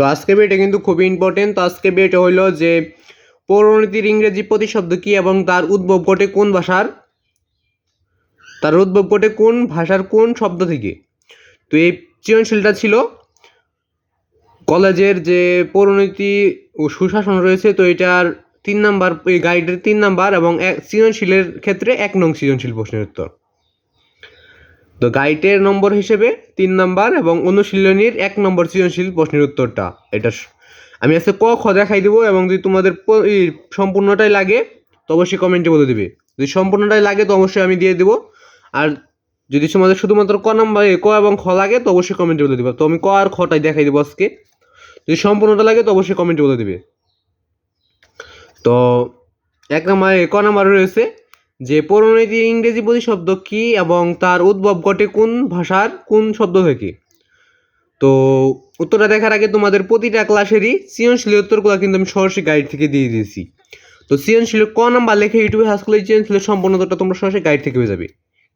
তো আজকে এটা কিন্তু খুবই ইম্পর্টেন্ট তো আজকে এটা হইল যে পৌরনীতির ইংরেজি প্রতিশব্দ কি এবং তার উদ্ভব ঘটে কোন ভাষার? তার উদ্ভব ঘটে কোন ভাষার কোন শব্দ থেকে? তো এই সৃজনশীলটা ছিল কলেজের যে পৌরনীতি ও সুশাসন রয়েছে, তো এটার তিন নাম্বার, এই গাইডের তিন নাম্বার এবং এক সৃজনশীলের ক্ষেত্রে এক নং সৃজনশীল প্রশ্নের উত্তর। তো গাইডের নম্বর হিসেবে তিন নম্বর এবং অনুশীলনীর এক নম্বর সৃজনশীল প্রশ্নের উত্তরটা। এটা আমি আজকে ক, খ দেখাই দেবো এবং যদি তোমাদের সম্পূর্ণটাই লাগে, তো অবশ্যই কমেন্টে বলে দিবে। যদি সম্পূর্ণটাই লাগে, তো অবশ্যই আমি দিয়ে দেবো। আর যদি তোমাদের শুধুমাত্র ক নাম্বার ক এবং খ লাগে, তো অবশ্যই কমেন্টে বলে দিবে। তো আমি ক আর খটাই দেখাই দেবো আজকে। যদি সম্পূর্ণটা লাগে, তো অবশ্যই কমেন্টে বলে দিবে। তো এক নম্বর ক নাম্বার রয়েছে। যে পৌরনীতি ইংরেজি প্রতিশব্দ কি এবং তার উদ্ভব ঘটে কোন ভাষার কোন শব্দ থেকে তো উত্তরটা দেখার আগে তোমাদের প্রতিটা ক্লাসেরই সৃজনশীল উত্তরগুলো কিন্তু আমি সরাসরি গাইড থেকে দিয়ে দিয়েছি। তো সৃজনশীল ক নাম্বার লেখে ইউটিউবে সার্চ করলে সৃজনশীলের সম্পূর্ণ তোমরা সরাসরি গাইড থেকে পেয়ে যাবে।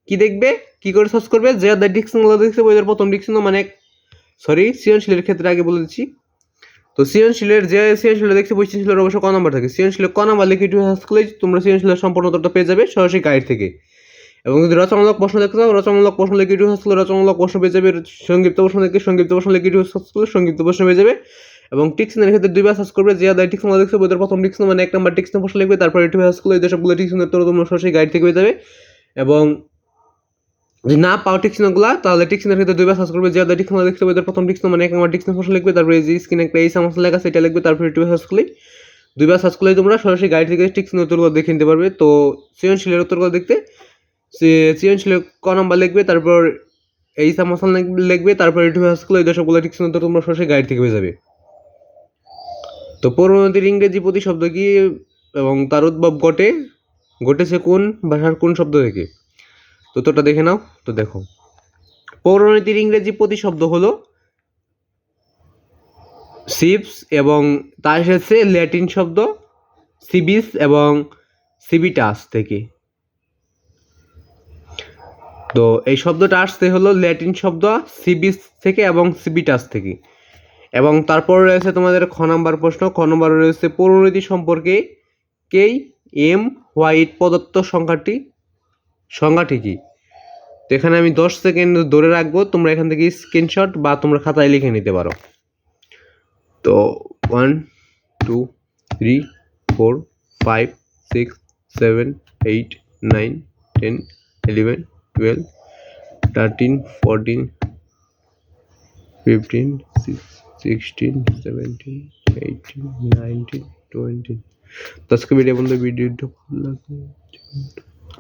কি দেখবে? কি করে সার্চ করবে? যে দ্য ডিকশনগুলো দেখছে বইদের প্রথম ডিকশন মানে সরি সৃজনশীলের ক্ষেত্রে আগে বলে দিচ্ছি। তো সৃজনশীলের যে সৃজনশীলটা দেখছি বই, সৃজনশীলের অবশ্য ক নাম্বার থাকে। সৃজনশীলের ক নাম্বার লিখে ইউটিউবে সার্চ করলে তোমরা সৃজনশীলের সম্পূর্ণ উত্তরটা পেয়ে যাবে সরাসরি গাইড থেকে। এবং যদি রচনামূলক প্রশ্ন দেখতে চাও, রচনামূলক প্রশ্ন লিখে ইউটিউব সার্চ করলে রচনামূলক প্রশ্ন পেয়ে যাবে, সংক্ষিপ্ত প্রশ্ন লিখে, সংক্ষিপ্ত প্রশ্ন লিখে টু সার্চ করলে সংক্ষিপ্ত প্রশ্ন পেয়ে যাবে। এবং টিক্সনের ক্ষেত্রে দুইবার সার্চ করবে, যে আদায় টিক্সন দেখছে বইদের প্রথম টিক্সন মানে এক নাম্বার টিক্সন প্রশ্ন লিখবে, তারপরে ইউটিউবে সার্চ করলে এই সবগুলো উত্তর তোমরা সরাসরি গাইড থেকে পেয়ে যাবে। এবং যদি না পাও টিক্সনগুলো তাহলে টিক্সনের ক্ষেত্রে দুইবার সার্চ করবে, যে টিক্সন দেখছে বইদের প্রথম টিক্সন মানে নাম্বার টিক্সন প্রশ্ন লিখবে, তারপরে যে স্ক্রিনে একটা, এই সমস্যা লেখা সেটা লিখবে, তারপর ইউটিউবে সার্চ করলে দুইবার সার্চ করলে তোমরা সরাসরি গাইড থেকে টিক্সনের উত্তরগুলো দেখে নিতে পারবে। তো সৃজনশীলের উত্তরগুলো দেখতে, সে সৃজনশীল ক নাম্বার লিখবে, তারপর এই সামসান লিখবে, তারপর ইউটিউবে সার্চ করলে এই দশকগুলো টিক্সন উত্তর তোমরা সরাসরি গাইড থেকে পেয়ে যাবে। তো পৌরনদীর ইংরেজি প্রতিশব্দ কি এবং তার উদ্ভব ঘটে, ঘটেছে কোন ভাষার কোন শব্দ থেকে? তো তোটা দেখে নাও। তো দেখো, পৌরনীতির ইংরেজি প্রতিশব্দ হলো সিপস এবং তার এসেছে ল্যাটিন শব্দ সিবিস এবং সিবিটাস থেকে। তো এই শব্দটা আসছে হলো ল্যাটিন শব্দ সিবিস থেকে এবং সিবিটাস থেকে। এবং তারপর রয়েছে তোমাদের খ নম্বর প্রশ্ন। খ নম্বর রয়েছে পৌরনীতি সম্পর্কে কেই এম, হোয়াইট প্রদত্ত সংখ্যাটি সংখ্যাটি কি তো এখানে আমি দশ সেকেন্ড ধরে রাখব, তোমরা এখান থেকে স্ক্রিনশট বা তোমরা খাতায় লিখে নিতে পারো। তো one two three four five six seven eight nine ten eleven twelve thirteen fourteen fifteen sixteen seventeen eighteen nineteen twenty তো আজকে ভিডিও বন্ধু ভিডিওটা ভালো লাগবে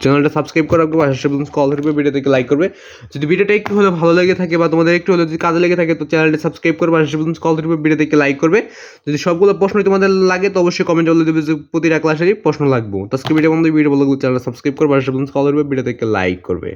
চ্যানেলটা সাবস্ক্রাইব করা রাখবে পাশে কল থাকবে ভিডিওটাকে লাইক করবে। যদি ভিডিওটা একটু হলে ভালো লেগে থাকে বা তোমাদের একটু হলে যদি কাজে লেগে থাকে, তো চ্যানেলটা সাবস্ক্রাইব করবে পাশে কল থাকবে ভিডিওটাকে লাইক করবে। যদি সবগুলো প্রশ্ন তোমাদের লাগে, তো অবশ্যই কমেন্ট বলে দেবে যে প্রতিটা ক্লাসেরই প্রশ্ন লাগবে। তো আজকে ভিডিও ভিডিও লাগবে চ্যানেলটা সাবস্ক্রাইব করবে পাশে কল থাকবে ভিডিওটাকে লাইক করবে।